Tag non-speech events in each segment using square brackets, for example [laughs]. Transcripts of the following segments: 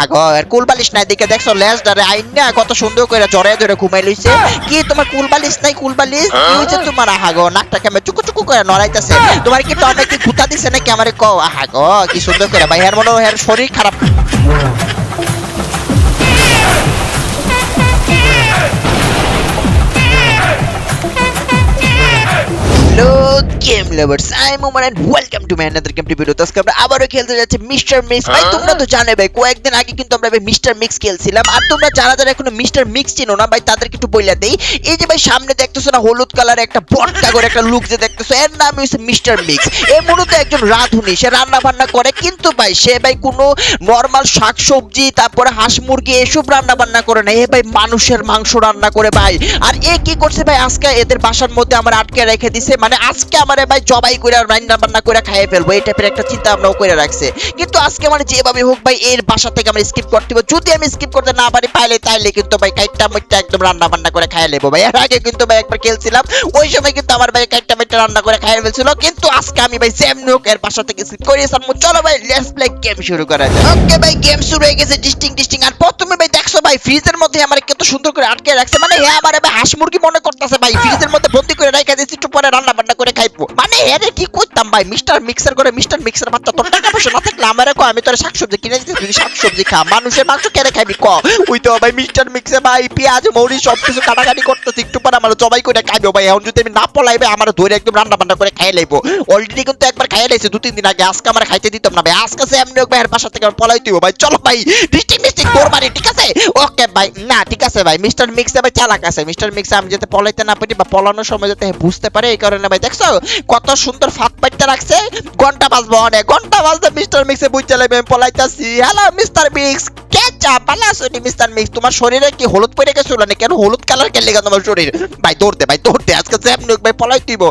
আর কুল বালিশ নাই দিকে দেখছ লেজ ডারে আইন কত সুন্দর করে জড়ে ধরে ঘুমাই লইছে। কি তোমার কুল বালিশ নাই কুল বালিশ কি হইছে তোমার? আহা গো, নাকটা কেমন চুকু চুকু করে নড়াইতেছে। তোমার কি টমে কি গুতা দিছে নাকি আমারে কও? আহা কি সুন্দর করে ভাই, হের মনে হয় শরীর খারাপ। Hello game lovers I am Oman and welcome to my another game video তো আজকে আমরা আবারও খেলতে যাচ্ছি মিস্টার মিক্স ভাই তোমরা তো জানো ভাই কয়েকদিন আগে কিন্তু আমরা ভাই মিস্টার মিক্স খেলছিলাম। আর তোমরা যারা যারা এখনও মিস্টার মিক্স চিনো না ভাই তাদেরকে একটু বইলা দেই। এই যে ভাই সামনে দেখতেছো না হলুদ কালার একটা বটকা করে একটা লুক যে দেখতেছো? এর নাম হচ্ছে মিস্টার মিক্স এ মূলত একজন রাঁধুনি। সে রান্না বান্না করে কিন্তু ভাই সে ভাই কোনো নর্মাল শাকসবজি তারপরে হাঁস মুরগি এসব রান্না বান্না করে না। এ ভাই মানুষের মাংস রান্না করে ভাই। আর এ কি করছে ভাই? আজকে এদের বাসার মধ্যে আমার আটকে রেখে দিছে। মানে আজকে আমারে ভাই জবাই করে রান্না বান্না করে খাইয়ে ফেলব, এই টাইপের একটা চিন্তা ভাবনাও করে রাখছে। কিন্তু আজকে মানে যেভাবে হোক ভাই, এর বাসা থেকে আমরা স্কিপ করতে হবে। যদি আমি স্কিপ করতে না পারি পাইলে তাইলে কিন্তু ভাই কাইটটা মুইটটা একদম রান্না বান্না করে খাইয়ে নেব ভাই। এর আগে কিন্তু ভাই একবার খেলছিলাম, ওই সময় কিন্তু আমার ভাই কাইটটা মুইটটা রান্না করে খাইয়ে ফেলছিল। কিন্তু আজকে আমি ভাই যেমনি হোক এর বাসা থেকে স্কিপ করে এসে চলো ভাই লেটস প্লে গেম শুরু করা যাক। ওকে ভাই গেম শুরু হয়ে গেছে ডিস্টিং ডিস্টিং আর প্রথমে ভাই দেখছ ভাই ফ্রিজের মধ্যে আমার কত সুন্দর করে আটকে রাখছে। মানে হ্যাঁ আমার ভাই হাঁস মুরগি মনে করতেছে ভাই ফ্রিজের মধ্যে বন্দি করে রেখে দিয়েছি, একটু পরে রান্না বান্না করে খাইবো। মানে হ্যাঁ কি করতাম ভাই? মিস্টার মিক্সার করে, মিস্টার মিক্সার বাচ্চা তোর টাকা পয়সা না থাকলে আমার কো আমি তোর শাকসবজি কিনে দিতে তুই শাকসবজি খা। মানুষের মাংস কেন খাবি ক? ওই তো ভাই মিস্টার মিক্সে ভাই পেঁয়াজ মৌরি সব কিছু কাটাকাটি করতেছি। একটু পরে আমার জবাই করে খাইবো ভাই। এখন যদি আমি না পলাইবে, আমার ধরে একদম রান্না বান্না করে খাই লাইবো। অলরেডি কিন্তু একবার খাইয়ে লাইছে দু তিন দিন আগে। আজকে আমার খাইতে দিতাম না ভাই। আজকে সে এমনি ভাই, এর বাসা থেকে পলাই দিব ভাই। চলো ভাই ডিস্ট্রিক্ট তোর বাড়ি, ঠিক আছে? ওকে ভাই, না, ঠিক আছে ভাই। মিস্টার মিক্সে ভাই চালাক আছে। মিস্টার মিক্সে আমি যাতে পলাইতে না পারি বা পলানোর সময় যাতে বুঝতে পারে, এই কারণে ভাই, দেখছ? কত সুন্দর ফাঁক পাইতে রাখছে। ঘণ্টা বাজবো অনেক, ঘণ্টা বাজতে মিস্টার মিক্সে বুঝতে লাগবে, আমি পলাইতেছি। হ্যালো মিস্টার মিক্স কে চা ভালো মিস্টার মিক্স তোমার শরীরে কি হলুদ পড়ে গেছিল না কেন হলুদ কালার কেন লেগে তোমার শরীর? ভাই দৌড়তে ভাই দৌড়তে আজকে জ্যাম নুক ভাই, পলাই দিব।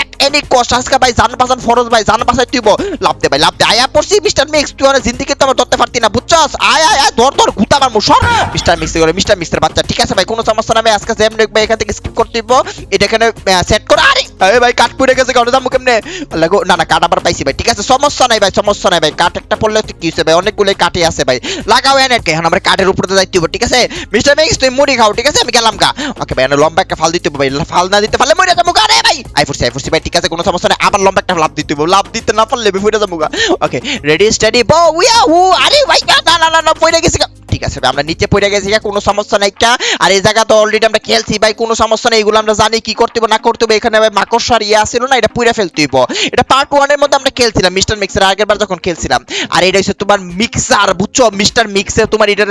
এক এনি কষ্ট আজকে ভাই, জান বাঁচান ফরজ, ভাই, জান বাঁচাই দিব। লাভ দে, ভাই, লাভ দে। আয়া পড়ছি মিস্টার মিক্স তুই অনেক জিন্দিকে তো আমার ধরতে পারতি না, বুঝছস? আয় আয় আয়, ধর ধর গুতা আমার মুসর মিস্টার মিক্স করে মিস্টার মিক্সের বাচ্চা, ঠিক আছে ভাই, কোনো সমস্যা না, ভাই, আজকে জ্যাম নুক ভাই, এখান থেকে স্কিপ করতে দিব। এটা এখানে সেট করে। আরে আরে ভাই কাট পড়ে গেছে কারণ যাব কেমনে? লাগো না না কাট আবার পাইছি ভাই, ঠিক আছে, সমস্যা নাই ভাই, সমস্যা নাই ভাই কাট একটা পড়লে তো কি ভাই, অনেকগুলো কাটে আছে ভাই, লাগাও এনে এখন আমরা কাঠের উপরে দায়িত্ব দিব ঠিক আছে? মিস্টার মিক্স তুই মুড়ি খাও, ঠিক আছে, আমি গেলাম গা। ওকে ভাই লম্বা একটা ফাল দিতে হবে ভাই, ফাল না দিতে পারলে মরে যাব গা রে ভাই। আই ফুরছি আই ফুরছি ভাই, ঠিক আছে, কোনো সমস্যা নাই, আবার লম্বা একটা লাভ দিতে হবে লাভ দিতে না পারলে ফুটে যাব গা। ওকে রেডি স্টাডি বো উইয়া হু আরে ভাই, না না না পড়ে গেছি ঠিক আছে আমরা নিচে পড়ে গেছি কোনো সমস্যা নাই কা আর এই জায়গা তো অলরেডি আমরা খেলছি ভাই, কোনো সমস্যা নেই, এগুলো আমরা জানি কি করতে হবে, না করতে হবে, এখানে ভাই মাকড়সার ইয়ে আসছিল না, এটা পুড়ে ফেলতে হইব। এটা পার্ট ওয়ানের মধ্যে আমরা খেলছিলাম, মিস্টার মিক্সার আগের বার যখন খেলছিলাম। আর এটা হচ্ছে তোমার মিক্সার, বুঝছ? মিস্টার মিক্সার তোমার এটা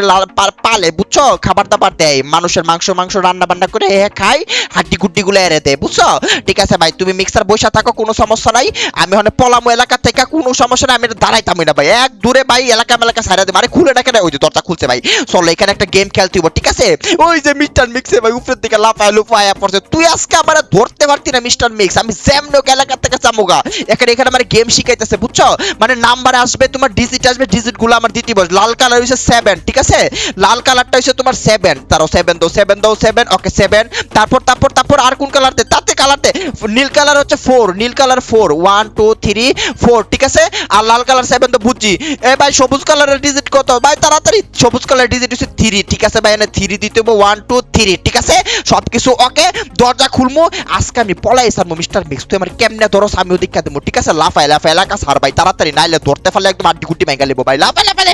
পালে, বুঝছ? খাবার দাবার দেয়, মানুষের মাংস মাংস রান্না বান্না করে এ খাই হাড্ডি গুড্ডি গুলো এরে দেয়, বুঝছ? ঠিক আছে ভাই, তুমি মিক্সার বসে থাকো, কোনো সমস্যা নাই। আমি হনে পলামু এলাকা থেকে, কোনো সমস্যা নাই, আমি এটা দাঁড়াইতাম না ভাই, এক দূরে ভাই এলাকা মেলাকা সাইরা দেবে। আরে খুলে ডাকে ওই যে দরজা খুলছে ভাই। চলো, এখানে একটা গেম খেলতে হইব, ঠিক আছে? ওই যে মিস্টার মিক্সে ভাই, উপরের দিকে লাফায় লুফায় পড়ছে। তুই আজকে আমার ধরতে পারতি না, মিস্টার মিক্স। আমি জ্যামনোক এলাকা থেকে চামুগা এখানে এখানে আমার গেম শিখাইতেছে, বুঝছ? মানে নাম্বার আসবে, তোমার ডিজিট আসবে ডিজিটগুলো আমার দিতে বস। লাল কালার হইছে সেভেন ঠিক আছে? লাল কালারটা হইছে তোমার সেভেন তারও সেভেন দাও সেভেন দাও সেভেন ওকে সেভেন তারপর তারপর তারপর আর কোন কালার তাতে কালার দে নীল কালার হচ্ছে ফোর নীল colour four one two three four ঠিক আছে? আর লাল কালার সেভেন তো বুঝছি। এ ভাই, সবুজ কালারের ডিজিট কত? ভাই, তাড়াতাড়ি। সবুজ কালারের ডিজিট হচ্ছে থ্রি ঠিক আছে ভাই? এনে থ্রি দিতে হবে ওয়ান টু থ্রি ঠিক আছে? সবকিছু ওকে দরজা খুলমু। আজকে আমি পলাই সারমু মিস্টার মিক্স তুই আমার কেমনে ধরো আমিও দীক্ষা দেবো ঠিক আছে? লাফাই লাফাই এলাকা সার ভাই, তাড়াতাড়ি, নাইলে ধরতে পারলে একদম আড্ডি গুড্ডি মাইগা লিবো, ভাই। লাফাই লাফাই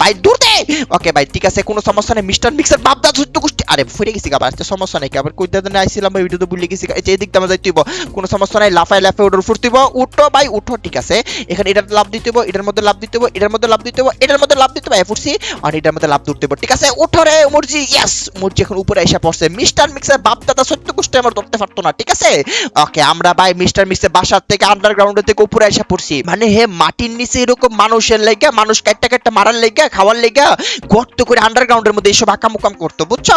ভাই, দূর দে! ওকে ভাই, ঠিক আছে, কোনো সমস্যা নেই মিস্টার মিক্সের বাপ দাদা সত্য গোষ্ঠী। আরে ফুরে গেছি আবার আজকে সমস্যা নেই আবার কই দাদা আইছিলাম, ভাই ভিডিও তো ভুলে গেছি এই যে দিকটা আমার যাইতেইব কোনো সমস্যা নাই লাফাই লাফাই ওটার ফুরতিব উঠো, ভাই, উঠো, ঠিক আছে? এখানে এটার লাভ দিতে হইব, এটার মধ্যে লাভ দিতে হইব, এটার মধ্যে লাভ দিতে হইব, এটার মধ্যে লাভ দিতে হবে ফুরছি আর এটার মধ্যে লাভ ধরতে হইব ঠিক আছে উঠো রে মুরজি ইয়েস মুরজি এখন উপরে এসে পড়ছে। মিস্টার মিক্সের বাপ দাদা সত্য গোষ্ঠী আমার ধরতে পারতো না, ঠিক আছে? ওকে আমরা ভাই মিস্টার মিক্সের বাসার থেকে আন্ডারগ্রাউন্ডের থেকে উপরে এসে পড়ছি। মানে হে মাটির নিচে এরকম মানুষের লেগা, মানুষ কাটটা কাটটা মারার লেগা, খাওয়ার লেগা, গর্ত করে আন্ডারগ্রাউন্ডের মধ্যে এইসব আকাম উকাম করতো, বুঝছ?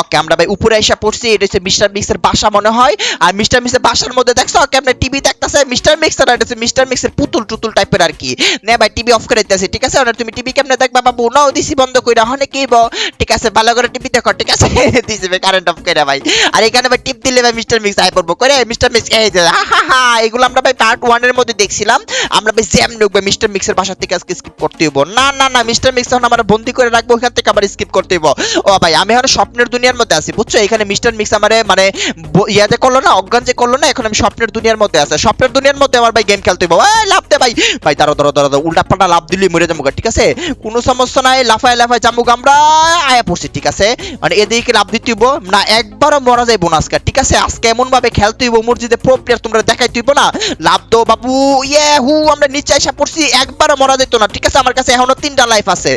ওকে আমরা ভাই উপরে এসে পড়ছি, এটা হচ্ছে মিস্টার মিক্সের বাসা মনে হয়। আর মিস্টার মিক্সের বাসার মধ্যে দেখছ ওকে আমরা টিভি দেখতেছে, মিস্টার মিক্সার আর এটা হচ্ছে মিস্টার মিক্সের পুতুল টুতুল টাইপের আর কি। নে ভাই টিভি অফ করে দিতেছি, ঠিক আছে? তুমি টিভি কেমনে দেখবা বাবু? নাও দিছি বন্ধ কইরা অনেক ইব ঠিক আছে ভালো করে টিপি দেখো ঠিক আছে? [laughs] দিছে কারেন্ট অফ করে ভাই। আর এখানে ভাই টিপ দিলে ভাই মিস্টার মিক্স আই পড়ব। করে মিস্টার মিক্স এই হা হা এগুলো আমরা ভাই পার্ট ওয়ানের মধ্যে দেখছিলাম। আমরা ভাই জ্যাম ঢুকবে মিস্টার মিক্সের বাসা থেকে আজকে স্কিপ করতে হইব। না না না মিস্টার মিক্স এখন আমরা বন্দি করে রাখব ওখান থেকে আবার স্কিপ করতে হইব। ও ভাই আমি এখন স্বপ্নের দুনিয়ার মধ্যে আছি বুঝছ? এখানে মিস্টার মিক্স আমারে মানে ইয়াতে করল না অজ্ঞান যে করল না এখন আমি স্বপ্নের দুনিয়ার মধ্যে আছে। স্বপ্নের দুনিয়ার মধ্যে আমার ভাই গেম খেলতে হইব। লাভ দে ভাই। ভাই দাঁড়ো দাঁড়ো দাঁড়ো, উল্টা পাল্টা লাভ দিলি মরে যাব ঠিক আছে? কোনো সমস্যা নাই লাফায় লাফায় যাব আমরা, আয়া পড়ছি, ঠিক আছে? মানে এদিকে লাভ দিতে হইব, না একবারও মরা না আজকে, ঠিক আছে? আজকে এমন ভাবে খেলতে হইব, মসজিদে প্রো প্লেয়ার তোমরা দেখাইতে হইব না? লাভ দো বাবু ইয়ে হু, আমরা নিচে এসে পড়ছি, একবারও মরা যেত না, ঠিক আছে? আমার কাছে এখনও তিনটা লাইফ আছে।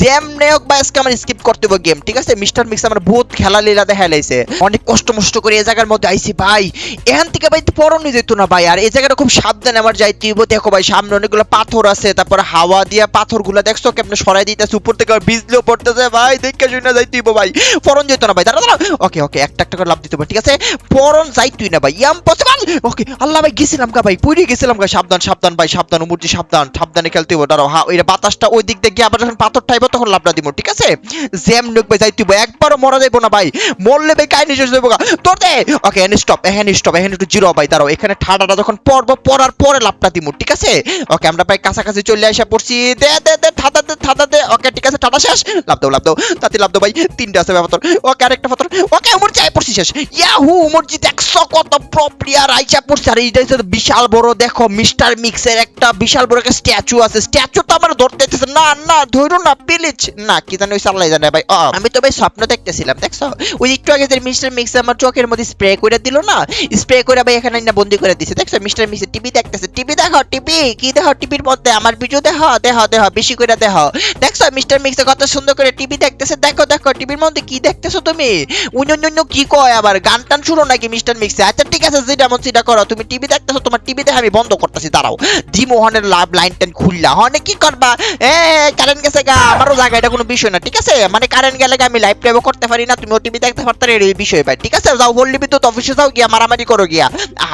যেমনে হোক বা আজকে আমার স্কিপ করতে হবে গেম ঠিক আছে? মিস্টার মিক্স আমার বহুত খেলা লীলা দেখা লাইছে। অনেক কষ্ট মষ্ট করে এই জায়গার মধ্যে আইছি ভাই। এখান থেকে ভাই পরনি যেত না ভাই, আর এই জায়গাটা খুব সাবধানে আমার যাইতে হইব। দেখো ভাই, সামনে অনেকগুলো পাথর আছে, তারপর হাওয়া দিয়া পাথরগুলা দেখছ, কেমনে সরাই দিতেছে, উপর থেকে আবার বিজলিও পড়তেছে, ভাই, দেখে শুনে যাইতে হইব ভাই। পরন যেত না ভাই, দাঁড়া দাঁড়া। ওকে ওকে একটা একটা করে লাভ দিতে হবে ঠিক আছে? পরন যাইতুই না ভাই ইয়াম পসিবল ওকে আল্লাহ ভাই, গেছিলাম গা ভাই, পুরি গেছিলাম গা, সাবধান সাবধান ভাই, সাবধান, উমুরজি, সাবধান, সাবধানে খেলতে হইব, দাঁড়াও হ্যাঁ ওই বাতাসটা ওই দিক দিয়ে গিয়ে আবার যখন পাথর ঠাইব, তখন লাভটা দিব, ঠিক আছে? জ্যাম নুক ভাই যাইতে হইব একবারও মরা যাইব না ভাই, মরলে ভাই কাহিনী শেষ হইব গা, তোর দে! ওকে এখানে স্টপ এখানে স্টপ এখানে একটু জিরো ভাই, দাঁড়াও, এখানে ঠাডাটা যখন পড়ব, পড়ার পরে লাভটা দিব, ঠিক আছে? ওকে আমরা ভাই কাছাকাছি চলে আসা পড়ছি, দে দে দে, ঠাডা দে ঠাডা দে ওকে ঠিক আছে, ঠাডা শেষ। লাভ দাও লাভ দাও। তাতে লাভ দাও ভাই, তিনটা আছে ব্যাপার ওকে আরেকটা পাথর। ওকে উমর চাই পড়ছি শেষ। ইয়াহু উমরজি দেখছ কত প্রো প্লেয়ার আইসা পড়ছে, আর এইটা বিশাল বড়, দেখো, মিস্টার মিক্সের একটা বিশাল বড় একটা স্ট্যাচু আছে। স্ট্যাচু তো আমার ধরতে চাইতেছে না না, ধরো না প্লিজ না, কি জানি ওই সাল্লাই জানে ভাই। আমি তো ভাই স্বপ্ন দেখতেছিলাম, দেখছ? ওই একটু আগে যে মিস্টার মিক্স আমার চোখের মধ্যে স্প্রে করে দিল না স্প্রে করে ভাই এখানে না বন্দি করে দিছে। দেখছ? মিস্টার মিক্স টিভি দেখতেছে। টিভি দেখো টিভি, কি দেখো টিভির মধ্যে? আমার ভিডিও দেখো দেখো দেখো বেশি করে দেখো দেখছ? মিস্টার মিক্স কত সুন্দর করে টিভি দেখতেছে, দেখো দেখো, টিভির মধ্যে কি দেখতেছো তুমি? উন্য কি কয় আবার? গান টান শুনো নাকি, মিস্টার মিক্সে? আচ্ছা ঠিক আছে, যেটা মন সেটা করো। তুমি টিভি দেখতেছো, তোমার টিভি দেখে আমি বন্ধ করতেছি, দাঁড়াও। জি মোহনের লাভ লাইন টাইন খুললা। হনে কি করবা? এ কারেন্ট গেছে গা, আমারও জায়গা, এটা কোনো বিষয় না, ঠিক আছে? মানে কারেন্ট গেলে আমি লাইভ টাইভও করতে পারি না তুমি টিভি দেখতে পারতে এই বিষয় ভাই, ঠিক আছে? যাও বললি বিদ্যুৎ অফিসে যাও গিয়া, মারামারি করো গিয়া।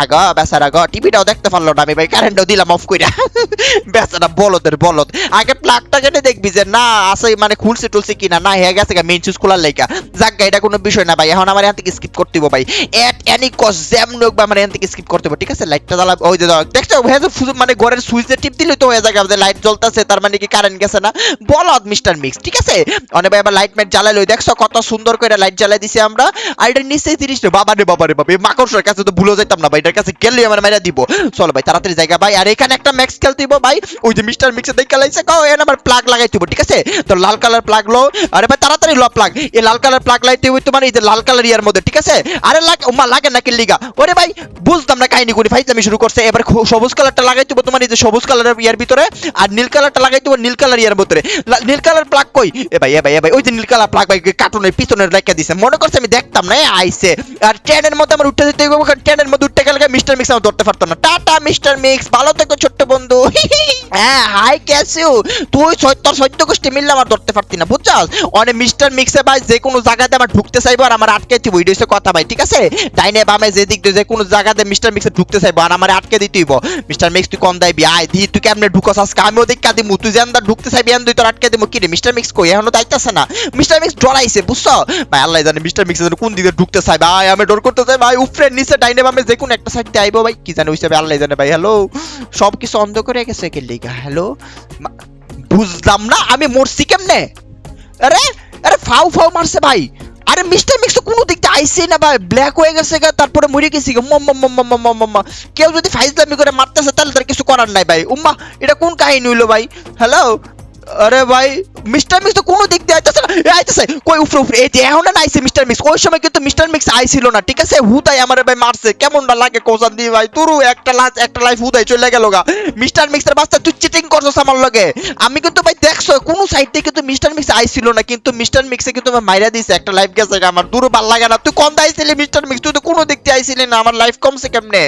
আগা বেচারা গো, টিভিটাও দেখতে পারল না, আমি ভাই কারেন্টও দিলাম অফ কইরা। [laughs] বেচারা বলদের বলদ। আগে প্লাগটা কেটে দেখবি যে, না, আছে মানে খুলছে টুলছে কিনা না হয়ে গেছে গা মেইন সুইচ খোলার লাইকা যাক এটা কোনো বিষয় না ভাই, এখন আমার এখান থেকে স্কিপ করতে হবে ভাই। এট এনি কস জ্যাম নোক বা আমার এখান থেকে স্কিপ করতে হবে ঠিক আছে? লাইটটা জ্বালা ওই যে দেখছ? হয়ে মানে ঘরের সুইচে টিপ দিলে তো হয়ে যায় যে লাইট জ্বলতেছে, তার মানে কি কারেন্ট গেছে না? বলদ মিস্টার মিক্স ঠিক আছে? অনেক ভাই, আবার লাইট মাইট জ্বালাইলো দেখছ? কত সুন্দর করে লাইট জ্বালাই দিছি আমরা। আর এটা নিচে তিরিশ বাবা রে বাবা রে, বাবা মাকড়সার কাছে তো ভুলে যাইতাম না ভাই, এটার কাছে গেলে আমার মাইরা দিব। চলো ভাই, তাড়াতাড়ি জায়গা ভাই, আর এখানে একটা ম্যাক্স খেলতে ভাই। ওই যে মিস্টার মিক্সে দেখে লাইছে কও, এখানে আমার প্লাগ লাগাই দিব, ঠিক আছে? তো লাল কালার প্লাগ লো আরে ভাই, তাড়াতাড়ি লো প্লাগ এই লাল কালার প্লাগ লাইতে হইতো মানে এই যে লাল কালার ইয়ার মধ্যে, ঠিক আছে? আরে লাগ উমা লাগে নাকি লিগা? ওরে ভাই, বুঝতাম না কাহিনী করি ফাইজলামি শুরু করছে। এবার সবুজ কালারটা লাগাই দিব তোমার এই যে সবুজ কালারের ইয়ার ভিতরে, আর নীল কালারটা লাগাই দিব নীল কালার ইয়ার ভিতরে নীল কালার প্লাগ কই? এ ভাই এ ভাই এ ভাই, ওই যে নীল কালার প্লাগ ভাই কার্টুনের পিছনের রেখে দিছে। মনে করছে আমি দেখতাম না আইছে। আর ট্রেনের মধ্যে আমার উঠতে দিতে কারণ ট্রেনের মধ্যে উঠতে গেলে মিস্টার মিক্স আমার ধরতে পারতো না। টাটা মিস্টার মিক্স ভালো থেকো ছোট্ট বন্ধু। [laughs] হ্যাঁ হাই ক্যাসিউ তুই সত্তর সত্য গোষ্ঠী মিললে আমার ধরতে পারতি না, বুঝছস? অনেক মিস্টার মিক্সে ভাই যে কোনো জায়গাতে আমার ঢুকতে চাইব আর আমার আটকে দিব ওইটা হচ্ছে কথা ভাই, ঠিক আছে? ডাইনে বামে যে দিক যে কোনো জায়গাতে মিস্টার মিক্সে ঢুকতে চাইব আর আমার আটকে দিতে হইব। মিস্টার মিক্স, তুই কম দাইবি, আয়, দি, তুই কেমনে ঢুকস? আজকে আমিও দেখা দিমু, তুই যেন ঢুকতে চাইবি এন তুই তোর আটকে দিমু। কি রে, মিস্টার মিক্স কই? এখনও দাইতাছে না। মিস্টার মিক্স ডরাইছে, বুঝছ? ভাই, আল্লাহ জানে মিস্টার মিক্স কোন দিকে ঢুকতে চাই ভাই আমি ডর করতে চাই, ভাই, উপরে, নিচে, ডাইনে, বামে যে কোনো একটা সাইডে আইবো ভাই। কি জানে হইছে ভাই আল্লাহ জানে ভাই হ্যালো সব কিছু অন্ধ করে গেছে কে লিগা হ্যালো বুঝলাম না, আমি মরছি কেমনে? আরে আরে ফাউ ফাউ মারছে ভাই। আরে মিস্টার মিক্স কোনো দিক দিয়ে আইসে না ভাই ব্ল্যাক হয়ে গেছে গা, তারপরে মরে গেছি গা। মম মম মম মম মম মম। কেউ যদি ফাইজলামি করে মারতেছে, তাহলে তার কিছু করার নাই ভাই। উম্মা, এটা কোন কাহিনী হইল ভাই? হ্যালো আরে ভাই মিস্টার মিক্স তো কোনো দিক দিয়ে আইতেছে না। আইতেছে, কই উপরে উপরে এই যে এখন না আইছে মিস্টার মিক্স ওই সময় কিন্তু মিস্টার মিক্স আইছিল না, ঠিক আছে? হুদাই আমার ভাই মারছে। কেমন না লাগে কোসান দি ভাই? তুরু, একটা লাচ একটা লাইফ হুদাই চলে গেল গা। মিস্টার মিক্সের বাচ্চা, তুই চিটিং করছস আমার লগে। আমি কিন্তু ভাই দেখছ, কোন সাইড থেকে কিন্তু মিস্টার মিক্স আইছিল না, কিন্তু মিস্টার মিক্সে কিন্তু আমার মাইরা দিছে, একটা লাইফ গেছে আমার। দূর ভালো লাগে না। তুই কোন দাইছিলি মিস্টার মিক্স তুই তো কোনো দিক দিয়ে আইছিলি না, আমার লাইফ কমছে কেমনে?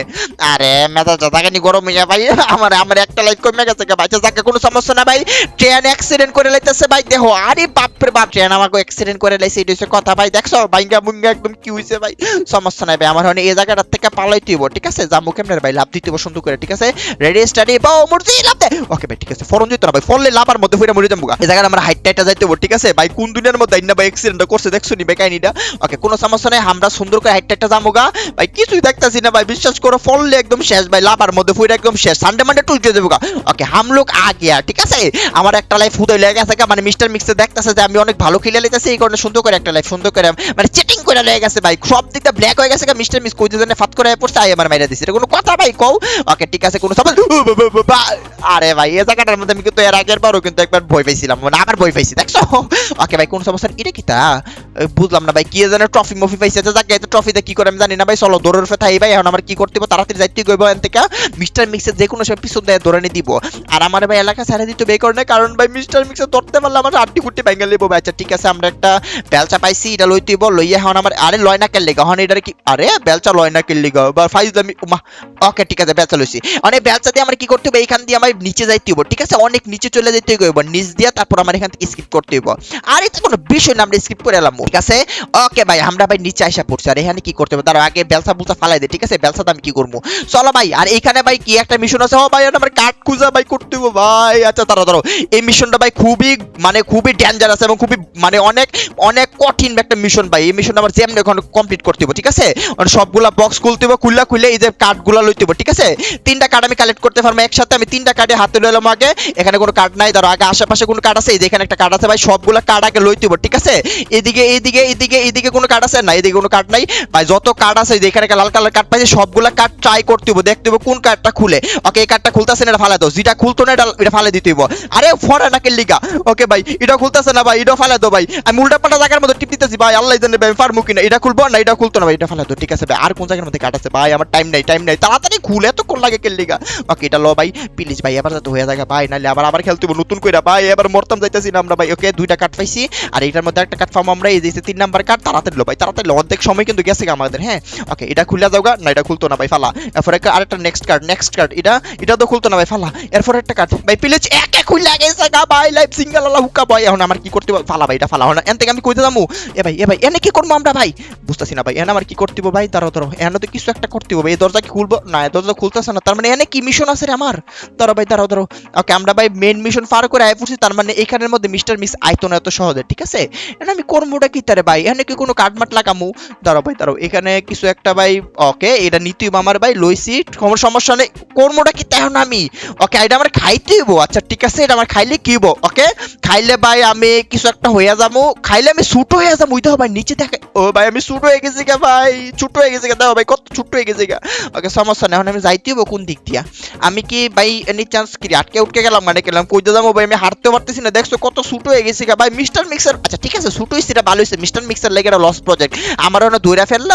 আরে মেজা জাতাগানি গরম হইয়া ভাই, আমার আমার একটা লাইফ কমে গেছে গা ভাই। যাকে কোনো সমস্যা না ভাই ট্রেন অ্যাক্সিডেন্ট করে লাইতেছে ভাই, দেখো, আরে বাপ রে বাপ, ট্রেন আমাকে অ্যাক্সিডেন্ট করে লাইছে, এটা হচ্ছে কথা। ভাই, দেখছ বাইঙ্গা মুঙ্গা একদম কি হইছে ভাই? সমস্যা নাই ভাই, আমার হনে এই জায়গাটার থেকে পালাইতে হইব ঠিক আছে? জামু কেমনে ভাই, লাভ দিতে সুন্দর করে, ঠিক আছে? রেডি স্টাডি বাও মুরজি লাভ দে। ওকে ভাই, ঠিক আছে, ফরন দিত না ভাই ফললে লাভার মধ্যে ফিরে মরে যাব এই জায়গাটা আমার হাইট টাইটা যাইতে ঠিক আছে? ভাই, কোন দুনিয়ার মধ্যে আইনা ভাই অ্যাক্সিডেন্ট করছে, দেখছ নি ভাই কাহিনীটা? ওকে, কোনো সমস্যা নাই, আমরা সুন্দর করে হাইট টাইটা যাব গা। ভাই, কিছুই দেখতাছি না ভাই, বিশ্বাস করো ফললে একদম শেষ ভাই, লাভার মধ্যে ফিরে একদম শেষ। সানডে মানডে টুইটে দেবো ওকে হাম লোক আ গিয়া ঠিক আছে? আমার একটা লাইফ হুদয় লেগে গেছে মানে মিস্টার মিক্সে দেখতেছে যে আমি অনেক ভালো খেলে লিতেছি এই কারণে সুন্দর করে একটা লাইফ সুন্দর করে মানে চেটিং করে লেগে গেছে ভাই। সব দিকটা ব্ল্যাক হয়ে গেছে মিস্টার মিক্স কইতে জানে ফাত করে পড়ছে আই আমার মাইরা দিছে। এটা কোনো কথা ভাই কও। ওকে ঠিক আছে কোনো সমস্যা উ, বা, বা, বা, বা। আরে ভাই এই জায়গাটার মধ্যে আমি কিন্তু এর আগের বারও কিন্তু একবার ভয় পাইছিলাম মানে আবার ভয় পাইছি দেখছ? ওকে ভাই কোন সমস্যা। এটা কি তা বুঝলাম না ভাই কি যেন ট্রফি মফি পাইছে আচ্ছা যাক এত ট্রফিতে কি করে আমি জানি না ভাই চলো দৌড়ের ফেথা ভাই এখন আমার কি করতে হবে তাড়াতাড়ি যাইতে গইব এন থেকে। মিস্টার মিক্সের যে কোনো সময় পিছন দিয়ে দৌড়ানি দিব। আর আমার ভাই এলাকা ছেড়ে দিতে বে কারণে কারণ ভাই মিস্টার মিক্সে ধরতে পারলে আমার আটটি কুটি লিবো, ভাই। আচ্ছা ঠিক আছে, আমরা একটা বেলচা পাইছি, এটা লইতে হইব লইয়া এখন আমার, আরে লয় না কেলে হন এটার কি, আরে, বেলচা লয় না কেলে বা ফাইজলামি উমা, ওকে, ঠিক আছে, বেলচা লইছি। অনেক বেলচা দিয়ে আমার কি করতে হবে এইখান দিয়ে আমার নিচে যাইতে হইব, ঠিক আছে? অনেক নিচে চলে যেতে হইব নিচ দিয়ে তারপর আমার এখান থেকে স্কিপ করতে হইব। আর, এটা কোনো বিষয় না, আমরা স্কিপ করে এলাম। ঠিক আছে? ওকে, ভাই, আমরা ভাই নিচে আসা পড়ছি, আর এখানে কি করতে হবে তার আগে বেলসা বুলসা ফালাই দে, ঠিক আছে? বেলসাতে আমি কি করব? চলো, ভাই, আর এখানে, ভাই, কি একটা মিশন আছে? ও, ভাই আমার কাঠ খুঁজা, ভাই, করতে হবে ভাই। আচ্ছা তারা ধরো এই মিশনটা ভাই খুবই মানে খুবই ডেঞ্জারাস এবং খুবই মানে অনেক অনেক কঠিন একটা মিশন ভাই। এই মিশন আমার যেমন এখন কমপ্লিট করতে হবে ঠিক আছে? সবগুলা বক্স খুলতে হবে খুললা খুলে এই যে কার্ডগুলো লইতে হবে ঠিক আছে? তিনটা কার্ড আমি কালেক্ট করতে পারব একসাথে, আমি তিনটা কার্ডে হাতে লইলাম আগে, এখানে কোনো কার্ড নাই, ধরো আগে আশেপাশে কোনো কার্ড আছে, এই যে এখানে একটা কার্ড আছে ভাই, সবগুলা কার্ড আগে লইতে হবে ঠিক আছে? এদিকে এদিকে এদিকে এদিকে কোনো কার্ড আছে? না, এদিকে কোনো কার্ড নাই। ভাই, যত কার্ড আছে যে এখানে লাল কালার কার্ড পাইছে, সবগুলা কার্ড ট্রাই করতে হবে দেখতে হবে কোন কার্ডটা খুলে। ওকে, এই কার্ডটা খুলতেছে না এটা ফালে দাও। যেটা খুলতো না, এটা এটা ফালে দিতে হইব। আরে ফরে লিগা? ওকে ভাই, এটা খুলতেছে না ভাই, এটা ফালে দাও ভাই। আমি উল্টা পাল্টা জায়গার টিপ দিতেছি ভাই, আল্লাহ জানে ভাই এটা খুলবো না, এটা খুলতো না ভাই, এটা ফালে দাও, ঠিক আছে ভাই। আর কোন জায়গার মধ্যে আছে? ভাই, আমার টাইম নাই টাইম নাই। তাড়াতাড়ি কোন লাগে কেলিগা ওকে, এটা ভাই, প্লিজ ভাই, এবার হয়ে ভাই, নাহলে আবার আবার খেলতে নতুন কইরা। ভাই, এবার মরতাম যাইতাছি না আমরা ভাই, ওকে, দুইটা কার্ড পাইছি। আর এটার মধ্যে একটা কার্ড পাবো আমরা এই যে তিন নাম্বার কার্ড তাড়াতাড়ি লো ভাই, তাড়াতাড়ি অর্ধেক সময় কিন্তু গেছে আমাদের হ্যাঁ? ওকে, এটা খুলে যাওগা না, এটা খুলতো না ভাই, ফালা। এরপর একটা আরেকটা নেক্সট কার্ড নেক্সট কার্ড এটা এটা তো খুলতো না ভাই, ফালা। এরপর একটা কার্ড ভাই, প্লিজ, এক এক খুলে গেছে গা ভাই লাইভ সিঙ্গেল হুকা ভাই। এখন আমার কি করতে? ফালা ভাই, এটা ফালা হন এন থেকে আমি কইতে এ ভাই এ ভাই, এনে কি করব আমরা ভাই? বুঝতেছি না ভাই এনে আমার কি করতে হবে ভাই? এনে তো কিছু একটা করতে হবে। এই দরজা কি খুলবো? না দরজা খুলতেছে না। তার মানে এনে কি মিশন আছে রে আমার? ভাই ওকে, আমরা ভাই মেন মিশন করে আয় পড়ছি। তার মানে এখানের মধ্যে মিস্টার মিস না এত সহজে, ঠিক আছে? এনে আমি করবোটা কি তারে ভাই? এনে কি কোনো কার্ড মাট লাগামু? দাঁড়াও ভাই, দাঁড়াও, এখানে কিছু একটা ভাই, ওকে, এটা নিতুই আমার ভাই, লইছি। কোনো সমস্যা নেই। কর্মটা কি তেমন আমি? ওকে, এটা আমার খাইতে হইব। আচ্ছা ঠিক আছে, এটা আমার খাইলে খাইলে ভাই আমি কিছু একটা হইয়া যাব খাইলে আমি ছোট যাব ওই ভাই নিচে ও ভাই, আমি ছোট হয়ে গেছি গা, ভাই ছোট হয়ে গেছি গা ভাই, কত ছোট হয়ে গেছি গা? ওকে সমস্যা নেই আমি যাইতে হইব কোন দিক দিয়া। আমি কি, ভাই এনি চান্স কি, আটকে উঠকে গেলাম মানে গেলাম যাব ভাই, আমি পারতেছি না, দেখছ, কত ছোট হয়ে গেছি গা, ভাই মিস্টার মিক্সার আচ্ছা ঠিক আছে ছোট হয়েছে ভালো হয়েছে মিস্টার মিক্সার লেগে লস প্রজেক্ট আমার ওনা দৌড়া ফেলল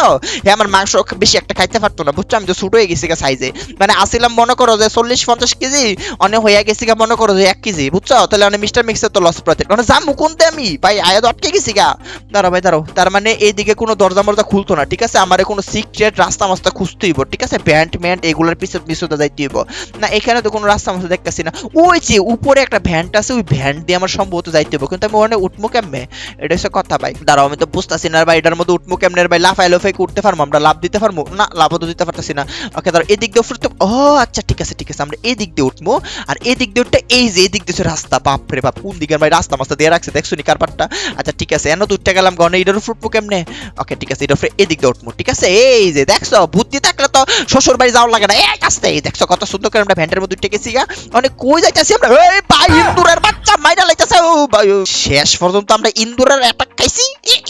হে আমার মাংস বেশি একটা খাইতে পারতো না বুঝছ আমি তো ছোট হয়ে গেছি গা সাইজে মানে আসিলাম মনে করো যে চল্লিশ পঞ্চাশ কেজি অনেক হইয়া গেছি গা, মনে করো যে এক কেজি বুঝছ তাহলে অনেক মিস্টার মিক্সার তো লস প্রজেক্ট মানে যাব কোনতে আমি? ভাই আয়া তো আটকে গেছি গা। দাঁড়াও ভাই, দাঁড়াও। তার মানে এইদিকে কোনো দরজা মরজা খুলতো না, ঠিক আছে? আমার কোনো সিক্রেট রাস্তা মাস্তা খুঁজতে হইব, ঠিক আছে? ব্যান্ড ম্যান্ড এগুলোর পিছনে পিছনে যাইতে হইব। না, এখানে তো কোনো রাস্তা মাস্তা দেখতেছি না। ওই যে উপরে একটা ভ্যানটা আছে, ওই ভ্যান দিয়ে আমার সম্ভবত যাইতে হইব। কিন্তু আমি ওখানে উঠবো কেমনে? এটা হচ্ছে কথা ভাই। দাঁড়াও, আমি তো বুঝতেছি না ভাই, এটার মধ্যে উঠবো কেমনে ভাই? লাফাই লাফাই উঠতে পারব? আমরা লাভ দিতে পারব? না লাভও তো দিতে পারতেছি না। ওকে, দাঁড়াও, এদিক দিয়ে উঠতে ও আচ্ছা ঠিক আছে ঠিক আছে। আমরা এদিক দিয়ে উঠবো, আর এদিক দিয়ে উঠতে এই যে, এদিক দিয়ে রাস্তা বাপ রে বাপ, কোন দিকের ভাই রাস্তা মাস্তা দিয়ে রাখছে, দেখছ নি কারপারটা আচ্ছা ঠিক আছে, এনে তো গেলাম গনে উপর উঠবো কেমনে? ওকে, ঠিক আছে উপরে এদিক দিয়ে উঠবো ঠিক আছে? এই যে, দেখছ, বুদ্ধি থাকলে তো শ্বশুর বাড়ি যাওয়ার লাগে না। এক আসতে এই দেখছ, কত সুন্দর করে আমরা ভ্যান্টের মধ্যে গেছি গা। অনেক কই যাইতাছি আমরা? এই ভাই, ইন্দুরের বাচ্চা মাইরা লাইতাছে, ও ভাই শেষ পর্যন্ত আমরা ইন্দুরের অ্যাটাক খাইছি।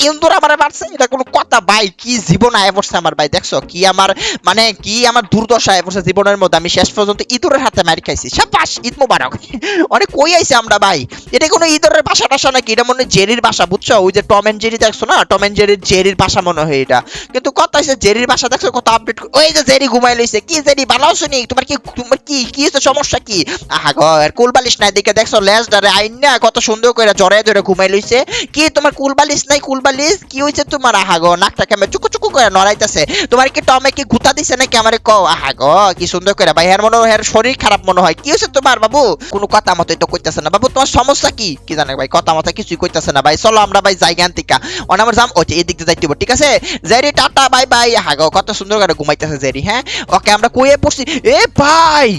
ইন্দুর আমারে মারছে, এটা কোনো কথা, ভাই, কি জীবন আয় পড়ছে আমার, ভাই, দেখছ? কি আমার মানে কি আমার দুর্দশা আয় পড়ছে জীবনের মধ্যে, আমি শেষ পর্যন্ত ইঁদুরের হাতে মারি খাইছি। সাবাস, ঈদ মোবারক। অনেক কই আইছে আমরা, ভাই। এটা কোনো ইঁদুরের বাসা টাসা নাকি? এটা মনে জেরির বাসা, বুঝছ? ওই যে টম এন্ড জেরি দেখছ না? টম এন্ড জেরির জেরির বাসা মনে হয় এটা। কিন্তু কত হইছে জেরির বাসা দেখছ, কত আপডেট ওই যে জেরি ঘুমাই লইছে। কি জেরি, ভালো শুনি তোমার কি তোমার কি কি হচ্ছে সমস্যা কি? আহা আর কুলবালিশ নাই দেখে দেখছ লেজ ধরে আইন না কত সুন্দর করে জরে ধরে ঘুমাই লইছে। কি তোমার কুলবালিশ নাই, কুলবালিশ? কি হইছে তোমার? আহা গো, নাকটা কেমন চুকু চুকু করে নড়াইতেছে। তোমার কি টমে কি গুতা দিছে নাকি আমারে কও? আহা গো, কি সুন্দর করে ভাই, হের মনে হয় শরীর খারাপ মনে হয়। কি হইছে তোমার বাবু? কোনো কথা মতোই তো কইতাছে না। বাবু, তোমার সমস্যা কি? কি জানে ভাই, কথা মতো কিছুই কইতাছে না ভাই। চলো আমরা ভাই জ্ঞান টিকা অন আমার যাম ওই এদিক দিয়ে যাইতে ঠিক আছে? Jerry, tata, bye bye. আহা গো, কত সুন্দর করে ঘুমাইতেছে জেরি হ্যাঁ? ওকে, আমরা কইয়ে পড়ছি। এ ভাই,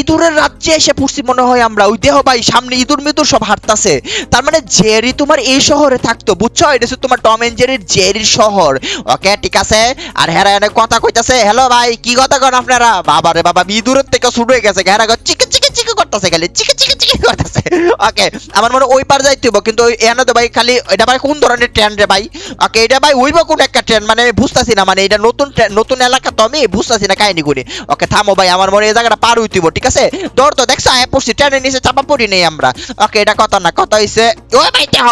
ইঁদুরের রাজ্যে এসে পড়ছি মনে হয় আমরা। ওই দেহ ভাই, সামনে ইঁদুর মিদুর সব হাঁটতাছে। তার মানে জেরি তোমার এই শহরে থাকতো, বুঝছ? এটা তোমার টম এন্ড জেরির জেরির শহর। ওকে, ঠিক আছে? আর হেরা এনে কথা কইতাছে। হ্যালো ভাই, কি কথা কন আপনারা? বাবা রে বাবা, ইঁদুরের থেকে শুরু হয়ে গেছে। হেরা চিকে করতেছে খালি চিকে চিকে চিকে করতেছে। ওকে আমার মনে ওই পার যাইতে হইব কিন্তু এনে তো ভাই খালি এটা ভাই কোন ধরনের ট্রেন রে ভাই? ওকে এটা ভাই ওইব কোন একটা ট্রেন মানে আমি বুঝতাছি না মানে এটা নতুন নতুন এলাকা তো আমি বুঝতাছি না কাহিনী গুলি ওকে থামো ভাই আমার মনে এই জায়গাটা পার হইতে হইব, ঠিক আছে? দৌড় তো দেখছ আয় পড়ছি ট্রেনের নিচে চাপা পড়ি নেই আমরা। ওকে এটা কথা না কথা হইছে ওই ভাই দেহ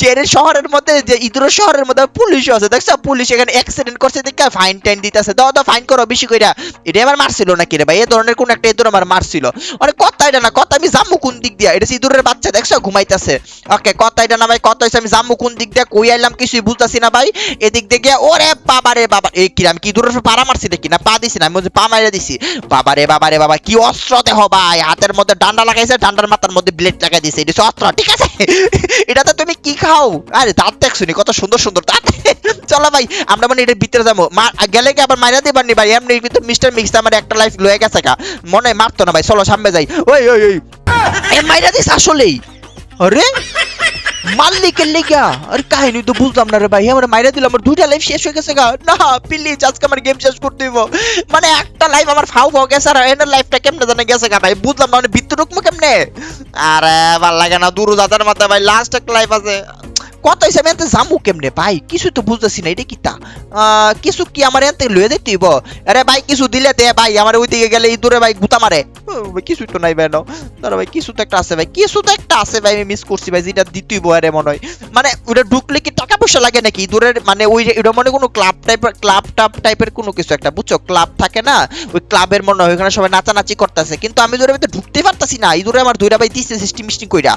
জেরের শহরের মধ্যে যে ইদুরের শহরের মধ্যে পুলিশও আছে দেখছ? পুলিশ এখানে অ্যাক্সিডেন্ট করছে দেখে ফাইন টাইন দিতেছে দাও দাও ফাইন করো বেশি কইরা। এটা আমার মারছিল নাকি রে ভাই? এই ধরনের কোন একটা ইঁদুর আমার মারছিল। আরে কথা এটা না, কথা আমি জামু কোন দিক দিয়া? এটা ইঁদুরের বাচ্চা, দেখছ? ঘুমাইতেছে। ওকে কথা এটা না, ভাই হইছে, আমি জামু কোন দিক দিয়া কই আইলাম কিছুই বুঝতাছি না, ভাই। এদিক দিয়ে ওরে বাবা রে বাবা, এই কি আমি কি উপর পাড়া মারছি দেখি, না পা দিছি না, আমি পা মারিয়া দিছি। বাবা রে বাবা রে বাবা, কি অস্ত্র দেহ, ভাই। হাতের মধ্যে ডান্ডা লাগাইছে, ডান্ডার মাথার মধ্যে ব্লেড লাগাই দিছে, এটা অস্ত্র, ঠিক আছে? [laughs] এটাতে তুমি কি খাও? আরে দাঁত দেখছ কত সুন্দর সুন্দর দাঁত। [laughs] চলো ভাই, আমরা মানে এটার ভিতরে যাব। গেলে কি আবার মাইরা দিবার নি ভাই? এমনি কিন্তু মিস্টার মিক্স আমার একটা লাইফ লয়ে গেছে কা মনে মারতো না ভাই, চলো সামনে যাই। ওই ওই ওই। এ মাইরা দিস আসলেই। আরে মাল্লিকের লেগা। আরে, কাহিনী তো বুঝলাম না রে ভাই। আমার মাইরা দিলাম, আমার দুইটা লাইফ শেষ হয়ে গেছে গা। না প্লিজ আজকে আমার গেম শেষ করতে দিব মানে একটা লাইফ আমার ফাউ ফাউ গেছে আর এনের লাইফটা কেমনে জানে গেছে গা ভাই। বুঝলাম না মানে ভিতরে ঢুকবো কেমনে? আরে, ভালো লাগে না, দূর যাতার মাথায় ভাই। লাস্ট একটা লাইফ আছে। কত হিসাবে এনতে জামু কেমনে? ভাই কিছু তো বুঝতেছি না, এটা কি তা? কিছু কি আমার এনতে লয়ে দিতে হইব? আরে ভাই, কিছু দিলে দে ভাই, আমার ওই দিকে গেলে ইঁদুরে ভাই গুতা মারে। কিছুই তো নাই ভাই দাঁড়া ভাই, কিছু তো একটা আছে ভাই, কিছু তো একটা আছে ভাই, আমি মিস করছি ভাই, যেটা দিতেই আরে মনে হয়। মানে ওটা ঢুকলে কি টাকা পয়সা লাগে নাকি? ইঁদুরের মানে ওই এটা মনে কোনো ক্লাব টাইপের ক্লাব টাপ টাইপের কোনো কিছু একটা, বুঝছ? ক্লাব থাকে না, ওই ক্লাবের মনে হয় ওখানে সবাই নাচানাচি করতেছে। কিন্তু আমি ইঁদুরের ভিতরে ঢুকতে পারতাছি না। ইঁদুরে আমার দুইটা ভাই দিচ্ছে সিস্টেম মিস্টিং কইরা।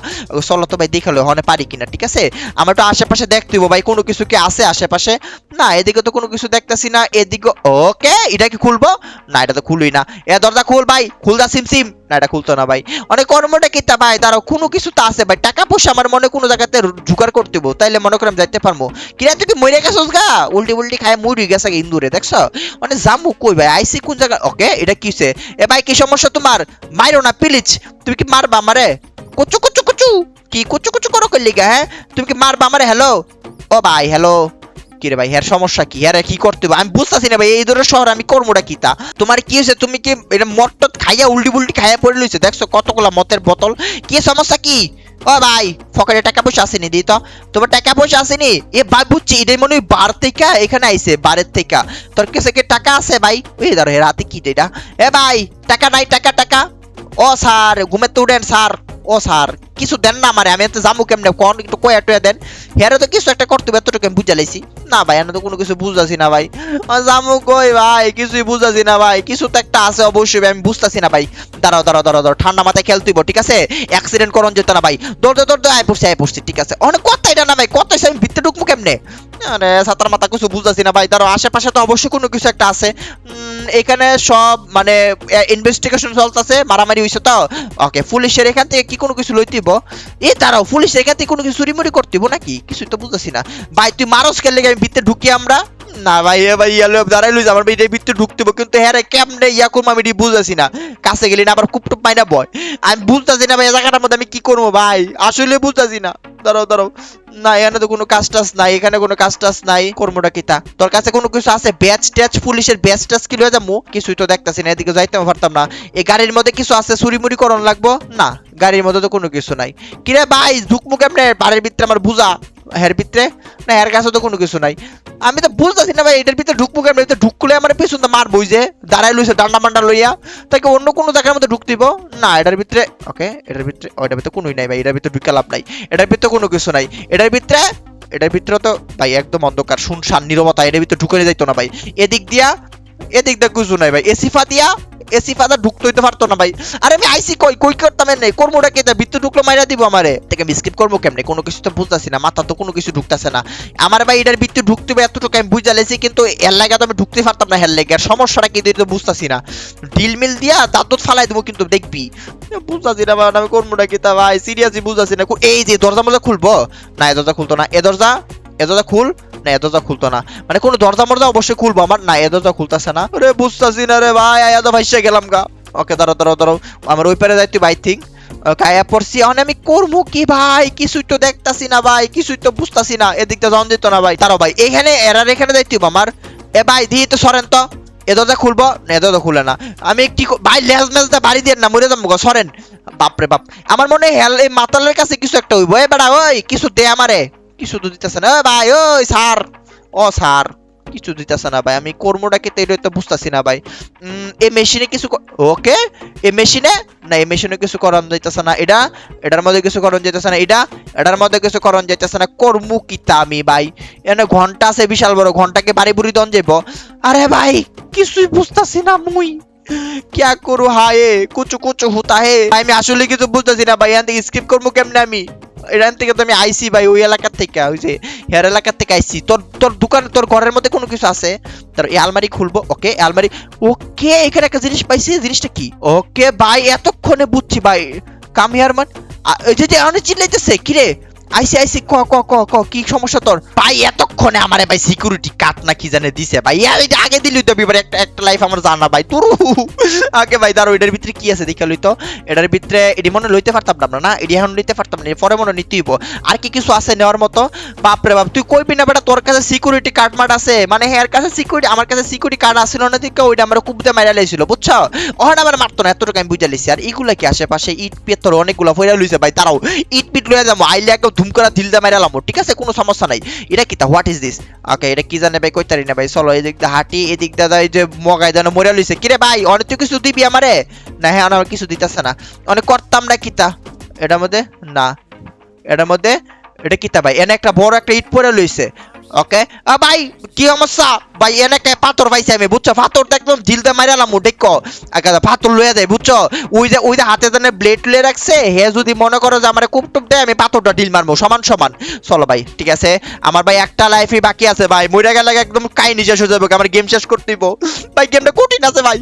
চলো তো ভাই, দেখাল, হনে পারি কিনা, ঠিক আছে? আমার তো আশেপাশে দেখতে হইবো ভাই কোনো কিছু কি আছে আশেপাশে? না এদিকে তো কোনো কিছু দেখতেছি না এদিকে ওকে এটা কি খুলবো? না এটা তো খুলুই না। এ দরজা খুল ভাই খুলদা সিম সিম। না এটা খুলতো না ভাই। অনেক কর্মটা কিতা ভাই দাঁড়াও কোনো কিছু তো আছে ভাই। টাকা পয়সা আমার মনে কোনো জায়গাতে জোগাড় করতে হইবো, তাইলে মনে করি আমি যাইতে পারব। কিরা তুই মরে গেছস গা? উল্টি উল্টি খায় মরি গেছে ইন্দুরে দেখছ? মানে জামু কই ভাই? আইসি কোন জায়গা ওকে এটা কিছে এ ভাই কি সমস্যা তোমার? মাইরো না প্লিজ তুমি কি মারবা আমারে? কুচু কুচু কুচু। কি কুচু কুচু করো করলি গা হ্যাঁ? তুমি কি মারবা আমারে? হ্যালো ও ভাই হ্যালো কি রে ভাই, হ্যার সমস্যা কি? হ্যাঁ কি করতে হবে? আমি বুঝতেছি না ভাই, এই ধরনের শহর আমি কর্মটা কি তা? তোমার কি হয়েছে? তুমি কি এটা মট খাইয়া উল্টি বুল্টি খাইয়া পড়ে লইছে দেখছ কতগুলা মতের বোতল? কি সমস্যা কি? ও ভাই ফকেটে টাকা পয়সা আসেনি দি তো। তোমার টাকা পয়সা আসেনি? এ ভাই, বুঝছি, এটাই মনে হয় বার থেকে এখানে আইছে, বারের থেকে। তোর কাছে কি টাকা আছে ভাই? ওই ধরো রাতে কি এটা? এ ভাই, টাকা নাই, টাকা টাকা। ও স্যার, ঘুমের তো উঠেন, স্যার। ও স্যার কিছু দেন না আমারে আমি এত জামু কেমনে? কোন একটু কয়া টয়া দেন? হেরে তো কিছু একটা করতে হবে এতটুকু আমি বুঝা লাইছি। না ভাই আমি তো কোনো কিছু বুঝাছি না ভাই। জামু কই ভাই কিছুই বুঝাছি না ভাই কিছু তো একটা আছে অবশ্যই আমি বুঝতাছি না ভাই। দাঁড়াও দাঁড়াও দাঁড়াও দাঁড়াও ঠান্ডা মাথায় খেলতেইব ঠিক আছে? অ্যাক্সিডেন্ট করন যেত না ভাই। দৌড় দৌড় দৌড় দৌড়, আয় পড়ছি আয় পড়ছি ঠিক আছে। অনেক কথা এটা না ভাই কত এসে আমি ভিতরে ঢুকবো কেমনে? আরে, সাতার মাথা কিছু বুঝতেছি না ভাই। ধরো আশেপাশে তো অবশ্যই কোনো কিছু একটা আছে। এখানে সব মানে ইনভেস্টিগেশন চলতেছে, মারামারি হইছে তো। ওকে, পুলিশের এখান থেকে কি কোনো কিছু লইতিব এ, দাঁড়াও, পুলিশের এখান থেকে কোনো কিছু চুরিমুরি করতিব নাকি? কিছুই তো বুঝতেছি না। ভাই, তুই মারস খেললে আমি ভিতরে ঢুকি আমরা? না ভাই ভাই, ইয়ালো দাঁড়াই লইছে, আমার ভিতরে কিন্তু হ্যাঁ কেমনে ইয়া করব আমি এটি বুঝতেছি না। কাছে গেলি না আবার কুপটুপ পাই না বয়। আমি বুঝতেছি না ভাই জায়গাটার মধ্যে আমি কি করব ভাই? আসলে বুঝতেছি না। দাঁড়াও দাঁড়াও। না, এখানে তো কোনো কাজ টাজ নাই, এখানে কোনো কাজ টাজ নাই। কর্মটা কিতা তোর কাছে কোনো কিছু আছে? ব্যাচ ট্যাচ, পুলিশের ব্যাচ ট্যাচ কি লয়ে যাব? কিছুই তো দেখতাছি না, এদিকে যাইতে পারতাম না। এই গাড়ির মধ্যে কিছু আছে? চুরিমুরি করন লাগবো? না, গাড়ির মধ্যে তো কোনো কিছু নাই। কিরে ভাই ঝুকমু কেমনে বাড়ির ভিতরে আমার বুঝা। হের ভিতরে? না এর কাছে তো কোনো কিছু নাই। আমি তো বুঝতেছি না ভাই, এটার ভিতরে ঢুকবো কেমনে? ভিতরে ঢুকলে আমার পেছন তো মারবই যে দাঁড়াই লইছে ডান্ডা মান্ডা লইয়া। তাকে অন্য কোনো জায়গার মধ্যে ঢুক দিব? না, এটার ভিতরে, ওকে, এটার ভিতরে এটার ভিতরে কোনোই নাই ভাই, এটার ভিতরে ঢুকে লাভ নাই। এটার ভিতরে কোনো কিছু নাই। এটার ভিতরে এটার ভিতরে তো, ভাই, একদম অন্ধকার, শুনশান, নীরবতা, এটার ভিতরে ঢুকে যাইতো না ভাই। এদিক দিয়া, এদিক দিয়ে কিছু নাই ভাই। এসি ফা দিয়া এসি ফাদা ঢুকতে হইতে পারতো না ভাই। আরে আমি আইসি কই? কই করতাম নেই কর্মটা কে ভিতরে ঢুকলো, মাইরা দিব আমারে। থেকে আমি স্কিপ করব কেমনে? কোনো কিছু তো বুঝতাছি না। মাথা তো কোনো কিছু ঢুকতাছে না। আমার ভাই এটার ভিতরে ঢুকতে হবে এতটুকু আমি বুঝা লেছি, কিন্তু এর লাগে তো আমি ঢুকতে পারতাম না হের লাগে। সমস্যাটা কি তো বুঝতাছি না। ডিল মিল দিয়া দাঁত ফালাই দেবো কিন্তু দেখবি। বুঝতাছি না আমি কর্মটা কি তা ভাই? সিরিয়াসলি বুঝতাছি না। এই যে দরজা মজা খুলবো? না, এ দরজা খুলতো না। এ দরজা? এ দরজা খুল। না এ দরজা খুলতো না। মানে কোনো দরজা মরজা অবশ্যই খুলবো আমার। না এ দরজা খুলতেছে না। রে বুঝতাছি না রে ভাই, আয়া ভাইসে গেলাম গা। ওকে, দাঁড়াও দাঁড়াও দাঁড়াও। আমার ওই পারে ভাই থিঙ্ক কায়া পড়ছি। আমি করব কি ভাই? কিছুই তো দেখতাছি না ভাই, কিছুই তো বুঝতাছি না। এদিকটা জন দিত না ভাই। তারও ভাই এখানে এরার এখানে যাইতে আমার। এ ভাই, দিয়ে তো সরেন তো। এ দরজা খুলবো। না, এ দরজা খুলে না। আমি কি ভাই, লেজ মেজটা বাড়ি দিয়ে না, মরে যাব সরেন। বাপরে বাপ। আমার মনে হয় হেল এই মাতালের কাছে কিছু একটা হইবো। এ বেড়া, ওই, কিছু দে আমারে। কিছু তো দিতেছে না। ভাই, ওই স্যার। ও স্যার, কিছু দিতেছে না ভাই। আমি কর্মটা কে এটা তো বুঝতাছি না ভাই। এ মেশিনে কিছু ওকে? এই মেশিনে? না এই মেশিনে কিছু করণ যাইতেছে না। এটা? এটার মধ্যে কিছু করণ যাইতেছে না। এটা? এটার মধ্যে কিছু করণ যাইতেছে না। কর্মু কিতা আমি ভাই? এনে ঘণ্টা আছে, বিশাল বড় ঘন্টাকে বাড়ি বুড়ি দন যাইব? আরে ভাই, কিছুই বুঝতাছি না মুই। क्या করু হায়ে? কুচু কুচু হুতা হে। আমি আসলে কিছু বুঝতেছি না ভাই। এখান থেকে স্কিপ করব কেমনে আমি? এখান থেকে তো আমি আইসি ভাই, ওই এলাকার থেকে, ওই যে হেয়ার এলাকার থেকে আইসি তোর তোর দোকান, তোর ঘরের মধ্যে কোনো কিছু আছে? তার এই আলমারি খুলবো, ওকে, আলমারি, ওকে, এখানে একটা জিনিস পাইছি, জিনিসটা কি? ওকে ভাই, এতক্ষণে বুঝছি ভাই কাম হেয়ার মান এই যে অনেক চিল্লাইতেছে কি রে আইসি আইসি ক ক ক ক, কি সমস্যা তোর? ভাই, এতক্ষণে আমারে ভাই সিকিউরিটি কাট না কি জানে দিছে, ভাই। এটা আগে দিলি তো বিবার একটা একটা লাইফ আমার জানা, ভাই। তোর। আগে ভাই দাঁড়ো এটার ভিতরে কি আছে দেখে লইতো। এটার ভিতরে এটি মনে লইতে পারতাম না না? এটি এখন লইতে পারতাম না পরে মনে নিতেইব আর কি কিছু আছে নেওয়ার মতো? বাপরে বাপ, তুই কইবি না বেটা, তোর কাছে সিকিউরিটি কার্ড মার্ড আছে। মানে হ্যাঁ কাছে সিকিউরিটি আমার কাছে সিকিউরিটি কার্ড আসছিল না দিকে ওইটা আমরা কুবতে মাইরা লাইছিল, বুঝছ? ওহন আমার মারতো না, এতটুকু আমি বুঝা লিছি আর এগুলা কি আশেপাশে ইট পিট তোর অনেকগুলা ফইরা লইছে, ভাই তারাও ইট পিট লইয়া যাব, আইলে একদম ধুম করে দিল দা মাইরা লামো ঠিক আছে, কোনো সমস্যা নাই। এটা কি তা হোয়াট ইজ দিস ওকে এটা কি জানে ভাই কইতারি না ভাই? চলো, এদিক দা হাঁটি এদিক দা এই যে মগাই দানো মরিয়া লইছে কিরে ভাই, অনেক তো কিছু দিবি আমারে না হ্যাঁ আমার কিছু দিতেছে না। অনেক করতাম না কিতা এটার মধ্যে, না। এটার মধ্যে, এটা কিতা ভাই? এনে একটা বড় একটা ইট পরে লইছে। ওকে ভাই, কি সমস্যা? ভাই এনে পাথর আমি, বুঝছ? পাথর তো একদম পাথর বুঝছ? ওই যে ওই যে হাতে জানে ব্লেড লয়ে রাখছে, হে যদি মনে করো যে আমার দেয়, আমি পাথরটা ঢিল মারবো সমান সমান। চলো ভাই, ঠিক আছে? আমার ভাই একটা লাইফই বাকি আছে, ভাই। মরে গেলে একদম কাহিনী শেষ হয়ে যাবে আমার গেম শেষ করতে দিব। ভাই গেমটা কঠিন আছে, ভাই।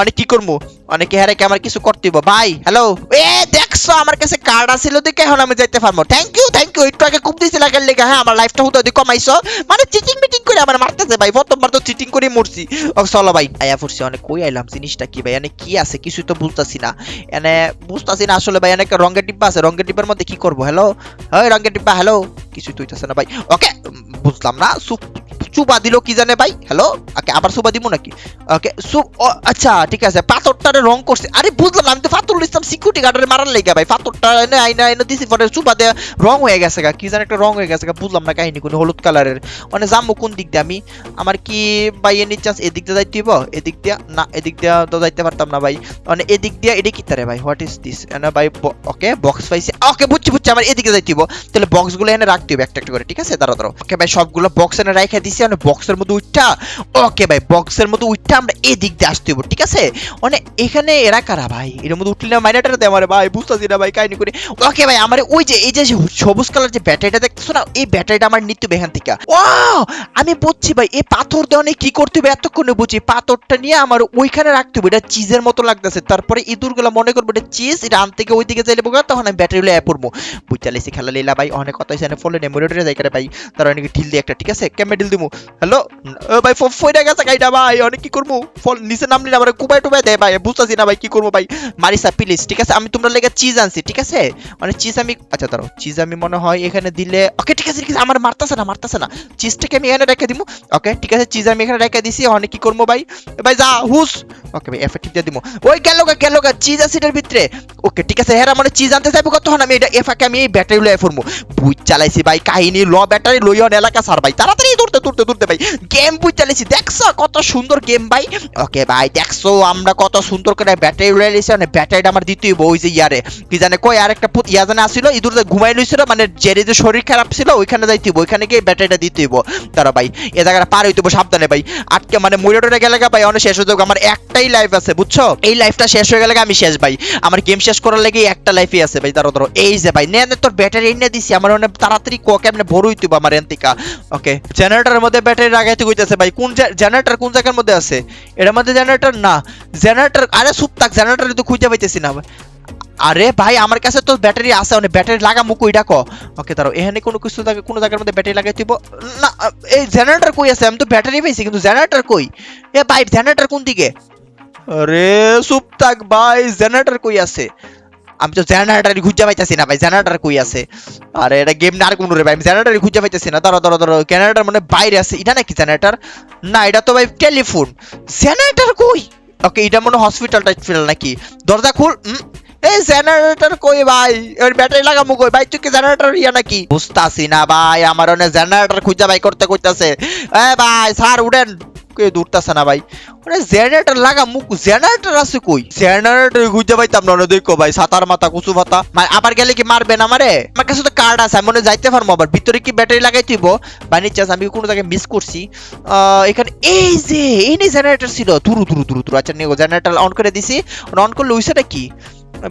অনেক কি করব অনেকে হারে কি আমার কিছু করতে দিব ভাই হ্যালো এ দেখছ, আমার কাছে কার্ড আছিল, দেখে এখন আমি যাইতে পারব। থ্যাংক ইউ থ্যাংক ইউ একটু আগে কুপ দিয়েছিল আগের লেগে হ্যাঁ আমার লাইফটা হতো ওদিকে কমাইছো। মানে চিটিং মিটিং করে আমার মারতেছে ভাই, প্রথমবার তো চিটিং করে মরছি। চলো ভাই, আয়া পড়ছি অনেক কই আইলাম, জিনিসটা কি ভাই, এনে কি আছে, কিছুই তো বুঝতাছি না। এনে বুঝতাছি না আসলে ভাই অনেক রঙের ডিব্বা আছে, রঙের ডিব্বার মধ্যে কি করব? হ্যালো ওই রঙের ডিব্বা হ্যালো কিছুই তো হইতাছে না ভাই। ওকে বুঝলাম না সুপ সুবা দিল কি জানে ভাই? হ্যালো ওকে আবার সুবা দিব নাকি? ওকে সু আচ্ছা ঠিক আছে। পাথরটারে রং করছে। আরে বুঝলাম আমি তো পাথর ইসলাম সিকিউরিটি গার্ডের মারার লেগে ভাই। পাথরটা এনে আইনা এনে দিছি, পরে সুবা দিয়ে রং হয়ে গেছে গা। কি জানি একটা রং হয়ে গেছে গা, বুঝলাম না কাহিনী কোন, হলুদ কালারের। মানে যাব কোন দিক দিয়ে আমি? আমার কি ভাই এনি চান্স এদিক দিয়ে যাইতে হইব? এদিক দিয়া? না, এদিক দিয়া তো যাইতে পারতাম না ভাই। মানে এদিক দিয়া এদিক কি তারে ভাই? হোয়াট ইজ দিস এনে ভাই ওকে বক্স পাইছি। ওকে বুঝছি বুঝছি, আমার এদিকে যাইতে হইব। তাহলে বক্সগুলো এনে রাখতে হবে একটা একটা করে, ঠিক আছে? দাঁড়াও দাঁড়াও। ওকে ভাই, সবগুলো বক্স এনে রাইখা দিছি বক্সের মধ্যে ওকে ভাই বক্সের মধ্যে আমরা এদিক দিয়ে আসতে হইব, ঠিক আছে? মানে এখানে এরা কারা, ভাই? এর মধ্যে মাইনাটা দেয় আমার, ভাই? বুঝতেছি না, ভাই, কাহিনী করে। ওকে ভাই, আমার ওই যে, এই যে সবুজ কালার যে ব্যাটারিটা দেখতেছো না, এই ব্যাটারিটা আমার এখান থেকে। ও আমি বুঝছি, ভাই, এই পাথর দেওয়ানে কি করতে হবে এতক্ষণে বুঝি। পাথরটা নিয়ে আমার ওইখানে রাখতে হবে, এটা চিজের মতো লাগতেছে। তারপরে ইঁদুরগুলো মনে করব এটা চিজ এটা আন থেকে ওই দিকে যাইলে বোকা, তখন আমি ব্যাটারি লয়ে পড়ব। বুঝতে লেছি খেলা লীলা, ভাই, অনেক কথা হয়েছে ফলে যাই ভাই। তার অনেক ঢিল দিয়ে একটা, ঠিক আছে? কেমনে ঢিল দিমু। হ্যালো? ভাই ফইরা গেছে গাইটা ভাই। অনেক কি করব? ফল, নিচে নামলি না আমার কুবাই টুবাই দেয়, ভাই। বুঝতেছি না, ভাই, কি করব, ভাই? মারিসা প্লিজ ঠিক আছে? আমি তোমরা লেগে চিজ আনছি, ঠিক আছে? মানে চিজ আমি আচ্ছা দাঁড়াও। চিজ আমি মনে হয় এখানে দিলে ওকে ঠিক আছে ঠিক আছে। আমার মারতাছে না মারতাছে না। চিজটাকে আমি এখানে রেখে দিমু। ওকে ঠিক আছে? চিজ আমি এখানে রেখে দিছি, অনেক কি করব, ভাই? ভাই, যা, হুস। ওকে ভাই এফেক্টিভ দিয়ে দিমু। ওই গেল গা গেল গা চিজ আছে এটার ভিতরে। ওকে ঠিক আছে হ্যাঁ মানে চিজ আনতে চাইব কতক্ষণ? আমি এটা এফাকে আমি এই ব্যাটারি লয়ে ফরমু। বুঝ চালাইছি, ভাই, কাহিনী, ল ব্যাটারি লইয়ন এলাকা সার ভাই। তাড়াতাড়ি দৌড়তে। দূরতে দূরতে ভাই। গেম বুঝ চালিয়েছি। দেখছ কত সুন্দর গেম ভাই? ওকে ভাই, দেখছ আমরা কত সুন্দর করে ব্যাটারি উড়ে লিছি মানে ব্যাটারিটা আমার দিতেই ওই যে ইয়ারে। কি জানে কই আর একটা ইয়া জানে আসিল ইঁদুর ঘুমাই লইছিল মানে জেরে যে শরীর খারাপ ছিল, ওইখানে যাইতে ওইখানে গিয়ে ব্যাটারিটা দিতে হইব। তারা ভাই, এ জায়গাটা পার হইতে সাবধানে ভাই। আটকে মানে টরে গেলে ভাই, অনেক শেষ হয়ে যাবে। আমার একটাই লাইফ আছে, বুঝছ? এই লাইফটা শেষ হয়ে গেলে আমি শেষ ভাই। আমার গেম শেষ করার লেগে একটা লাইফই আছে ভাই ধরো ধরো এই যে ভাই, নে তোর ব্যাটারি এনে দিছি। আমার অনেক তাড়াতাড়ি ক কেমনে ভরে হইতে হইব আমার এন্তিকা। ওকে জেনারেটরের মধ্যে ব্যাটারি লাগাইতে কইতেছে ভাই। কোন জেনারেটর কোন জায়গার মধ্যে আছে? এটার মধ্যে জেনারেটর না। জেনারেটর আরে সুপ থাক জেনারেটর তো খুঁজে পাইতেছি না। আরে ভাই, আমার কাছে তো ব্যাটারি আছে মানে ব্যাটারি লাগা মুকু এটা ক ওকে, দাঁড়াও, এখানে কোনো কিছু জায়গা কোনো জায়গার মধ্যে ব্যাটারি লাগাই দিব? না, এই জেনারেটর কই আছে? আমি তো ব্যাটারি পাইছি, কিন্তু জেনারেটর কই? এ ভাই জেনারেটর কোন দিকে? আরে চুপ থাক ভাই জেনারেটর কই আছে? আমি তো জেনারেটর খুঁজে পাইতেছি না ভাই, জেনারেটর কই আছে? আরে এটা গেম না আর কোন রে ভাই, আমি জেনারেটর খুঁজে পাইতেছি না। দাঁড়াও দাঁড়াও দাঁড়াও, জেনারেটর মানে বাইরে আছে, এটা নাকি জেনারেটর? না, এটা তো ভাই টেলিফোন জেনারেটর কই? ওকে এটা মনে হসপিটাল টাইপ ফিল নাকি? দরজা খুল এই জেনারেটর কই ভাই? এর ব্যাটারি লাগামু কই? ভাই, তুই কি জেনারেটর ইয়া নাকি? বুঝতাছি না ভাই, আমার অনেক জেনারেটর খুঁজে ভাই করতে কইতাছে এ ভাই, স্যার, উঠেন। কে দূরতাছে না ভাই। ওরে জেনারেটর লাগা মুখ জেনারেটর আছে কই? জেনারেটর খুঁজে পাইতাম না দেখো ভাই সাতার মাথা কুচু পাতা মানে আবার গেলে কি মারবে না আমারে? আমার কাছে তো কার্ড আছে আমি মনে যাইতে পারব আবার। ভিতরে কি ব্যাটারি লাগাই দিব? বানি চাস আমি কোনো জায়গায় মিস করছি। আহ, এখানে এই যে এই জেনারেটর ছিল। দুরু দুরু দুরু দুরু আচ্ছা নিয়ে জেনারেটর অন করে দিছি। অন করলে ওইসাটা কি?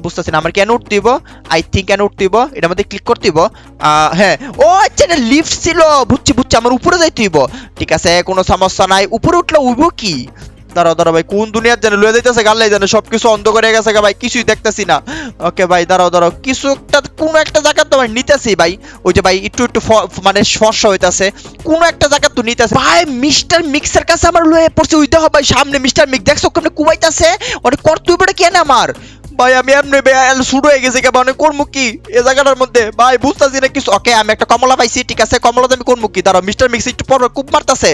বুঝতেছি না, আমার কেন উঠতে দিব? আই থিঙ্ক কেন উঠতে দিব, এটার মধ্যে ক্লিক করতে দিব। হ্যাঁ। ও আচ্ছা লিফট ছিল। বুঝছি বুঝছি, আমার উপরে যাইতে দিব ঠিক আছে, কোনো সমস্যা নাই। উপরে উঠলে কি? দাঁড়াও দাঁড়াও ভাই, কোন দুনিয়ার জানে লয়ে যাইতেছে, গাল্লাই জানে সবকিছু অন্ধ করে গেছে ভাই, কিছুই দেখতেছি না। ওকে ভাই, দাঁড়াও দাঁড়াও কিছু একটা কোন একটা জায়গা তো ভাই নিতেছি ভাই। ওই যে ভাই, একটু একটু মানে ফর্সা হইতাছে। কোন একটা জায়গা তো নিতেছে। ভাই, মিস্টার মিক্সের কাছে আমার লয়ে পড়ছে ওইটা ভাই, সামনে মিস্টার মিক্স দেখছ কেমনে কুবাইতাছে? ওটা কর্তব্যটা কেন আমার? ভাই, আমি এমনি বেয়াল শুরু হয়ে গেছি কেমন আমি করব কি? এ জায়গাটার মধ্যে, ভাই, বুঝতেছি না কিছু। ওকে, আমি একটা কমলা পাইছি, ঠিক আছে? কমলাতে আমি করব কি? দাঁড়াও মিস্টার মিক্স একটু পর কুপ মারতাছে।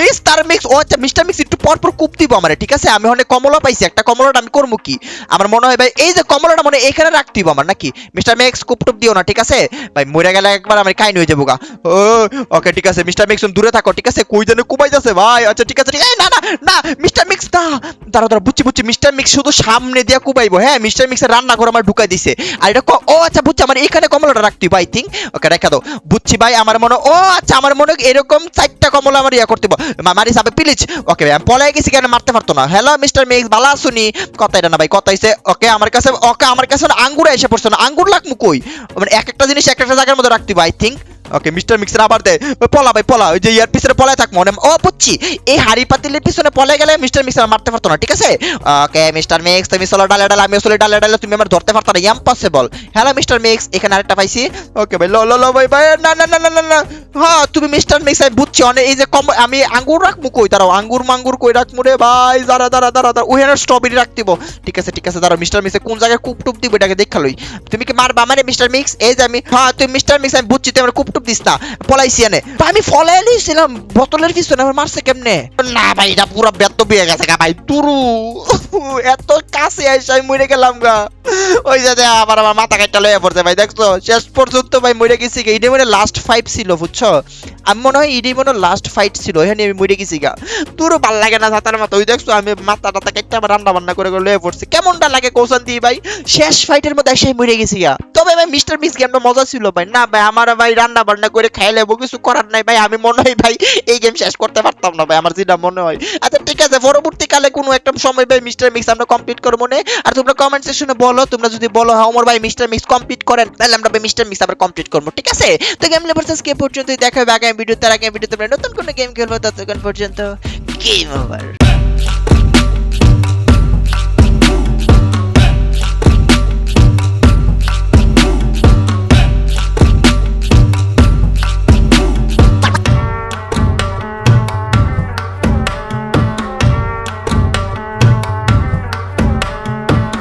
মিস্টার মিক্স ও আচ্ছা মিস্টার মিক্স একটু পর পর কুপ দিব আমারে, ঠিক আছে? আমি অনেক কমলা পাইছি, একটা কমলাটা আমি করব কি? আমার মনে হয়, ভাই, এই যে কমলাটা মনে এখানে রাখতে দিব আমার, নাকি? মিস্টার মিক্স কুপ টুপ দিও না, ঠিক আছে? ভাই, মরে গেলে একবার আমার কাইন হয়ে যাব গা। ওকে, ঠিক আছে মিস্টার মিক্স দূরে থাকো, ঠিক আছে? কই জানে কুবাই যাচ্ছে ভাই আচ্ছা ঠিক আছে ঠিক আছে না না না মিস্টার মিক্স না। দাঁড়া দাঁড়া বুঝছি বুঝছি মিস্টার মিক্স শুধু সামনে দিয়ে কুবাইবো হ্যাঁ মিস্টার মিক্সের রান্না করে আমার ঢুকাই দিছে। আর এটা ও আচ্ছা বুঝছি, আমার এখানে কমলাটা রাখতে ভাই থিঙ্ক ওকে, রেখে দাও। বুঝছি ভাই, আমার মনে, ও আচ্ছা আমার মনে এরকম চারটা কমলা আমার ইয়া করতে। মারি সাবে প্লিজ ওকে, ভাই পলাই গেছি কেন, মারতে পারতো না। হ্যালো মিস্টার মিক্স, ভালো শুনি কথা এটা না ভাই, কথা হইছে, ওকে, আমার কাছে, ওকে, আমার কাছে আঙ্গুর এসে পড়ছে না। আঙ্গুর লাগমু কই? মানে এক একটা জিনিস এক একটা জায়গার মধ্যে রাখতে I think okay mister mixer আবার দে। ওই পলা ভাই, পলা। ওই যে ইয়ার পিছনে পলায় থাক মনে ও, বুঝছি। এই হাড়ি পাতিলের পিছনে পলে গেলে মিস্টার মিক্সার মারতে পারতো না, ঠিক আছে? ওকে মিস্টার মিক্স তুমি চলো ডালে ডালে আমি চলে ডালে ডালে, তুমি আমার ধরতে পারতো না ইম্পসিবল হ্যালো মিস্টার মিক্স এখানে আরেকটা পাইছি। ওকে ভাই, লো লো লো, ভাই ভাই, না না না না না হ্যাঁ তুমি মিস্টার মিক্স আমি বুঝছি অনেক এই যে কম আমি আঙ্গুর রাখব কই? দাঁড়াও, আঙ্গুর মাঙ্গুর কই রাখব রে ভাই? দাঁড়া দাঁড়া দাঁড়া দাঁড়া ওখানে স্ট্রবেরি রাখ দিব। ঠিক আছে ঠিক আছে, দাঁড়াও মিস্টার মিক্সে কোন জায়গায় কুপ টুপ দিব এটাকে দেখা লই। তুমি কি মারবা? মানে মিস্টার মিক্স এই যে আমি হ্যাঁ তুমি মিস্টার মিক্স আমি বুঝছি তুই আমার কুপ টুপ দিস না, পলাইছি এনে। তো আমি ফলাই লিছিলাম বোতলের পিছনে, আমার মারছে কেমনে? না ভাই, এটা পুরো ব্যর্থ পেয়ে গেছে গা ভাই তুরু এত কাছে এসে আমি মরে গেলাম গা। ওই যে আবার আমার মাথা কাটটা লয়ে পড়ছে ভাই, দেখছ? শেষ পর্যন্ত ভাই মরে গেছি এটা মনে লাস্ট ফাইভ ছিল, বুঝছ? আমি মনে হয় ইডি মনে লাস্ট ফাইট ছিল, এখানে আমি মরে গেছি গা। তোরও ভালো লাগে না সাঁতার মাথা ওই দেখছ, আমি মাথা টাথা কেটে আবার রান্না বান্না করে করে লয়ে পড়ছি। কেমনটা লাগে কৌশল দিয়ে ভাই? শেষ ফাইটের মধ্যে এসে মরে গেছি গা। তবে ভাই মিস্টার মিস গেমটা মজা ছিল ভাই। না ভাই, আমার ভাই রান্না বান্না করে খাই লেবো কিছু করার নাই ভাই। আমি মনে হয় ভাই, এই গেম শেষ করতে পারতাম না ভাই, আমার যেটা মনে হয়। আচ্ছা ঠিক আছে, পরবর্তীকালে কোনো একটা সময় ভাই মিস্টার মিক্স আমরা কমপ্লিট করব মনে আর তোমরা কমেন্ট সেকশনে বলো, তোমরা যদি বলো হ্যাঁ আমার ভাই মিস্টার মিক্স কমপ্লিট করেন, তাহলে আমরা ভাই মিস্টার মিক্স আবার কমপ্লিট করব, ঠিক আছে? তো গেম লেভার্সেস কে পর্যন্ত দেখা হবে আগামী ভিডিও তার আগে ভিডিও তোমরা নতুন কোনো গেম খেলব ততক্ষণ পর্যন্ত গেম ওভার